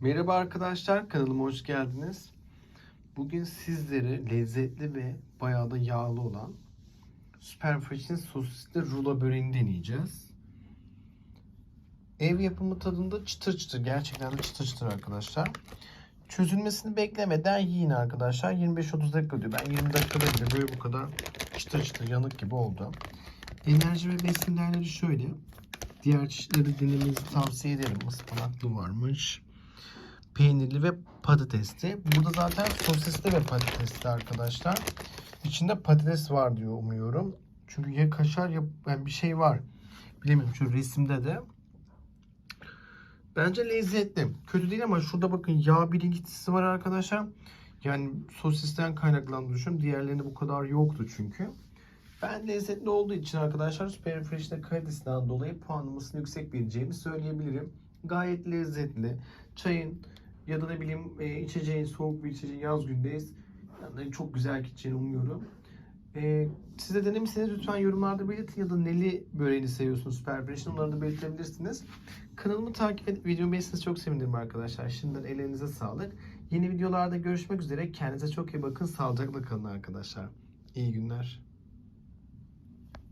Merhaba arkadaşlar, kanalıma hoş geldiniz. Bugün sizlere lezzetli ve bayağı da yağlı olan Super Fresh'in sosisli rulo böreğini deneyeceğiz. Ev yapımı tadında çıtır çıtır, gerçekten de çıtır çıtır arkadaşlar. Çözülmesini beklemeden yiyin arkadaşlar. 25-30 dakika diyor. Ben 20 dakikada bile böyle bu kadar çıtır çıtır yanık gibi oldu. Enerji ve besin değerleri şöyle. Diğer çeşitleri denemenizi tavsiye ederim. Ispanaklı varmış peynirli ve patatesli. Burada zaten sosisli ve patatesli arkadaşlar. İçinde patates var diyor umuyorum. Çünkü ya kaşar ya yani bir şey var. Bilemiyorum şu resimde de. Bence lezzetli. Kötü değil ama şurada bakın yağ birikintisi var arkadaşlar. Yani sosisten kaynaklandığını düşünüyorum. Diğerlerinde bu kadar yoktu çünkü. Ben lezzetli olduğu için arkadaşlar Super Fresh'te kalitesinden dolayı puanlamasını yüksek vereceğimi söyleyebilirim. Gayet lezzetli. Çayın ya da ne bileyim e, içeceğin soğuk bir içeceğin yaz gündeyiz. Yani çok güzel gideceğini umuyorum. E, siz de denemişseniz lütfen yorumlarda belirtin ya da neli böreğini seviyorsunuz Super Fresh'in onları da belirtebilirsiniz. Kanalımı takip edip videomu beğenirseniz çok sevinirim arkadaşlar. Şimdiden ellerinize sağlık. Yeni videolarda görüşmek üzere. Kendinize çok iyi bakın. Sağlıcakla kalın arkadaşlar. İyi günler.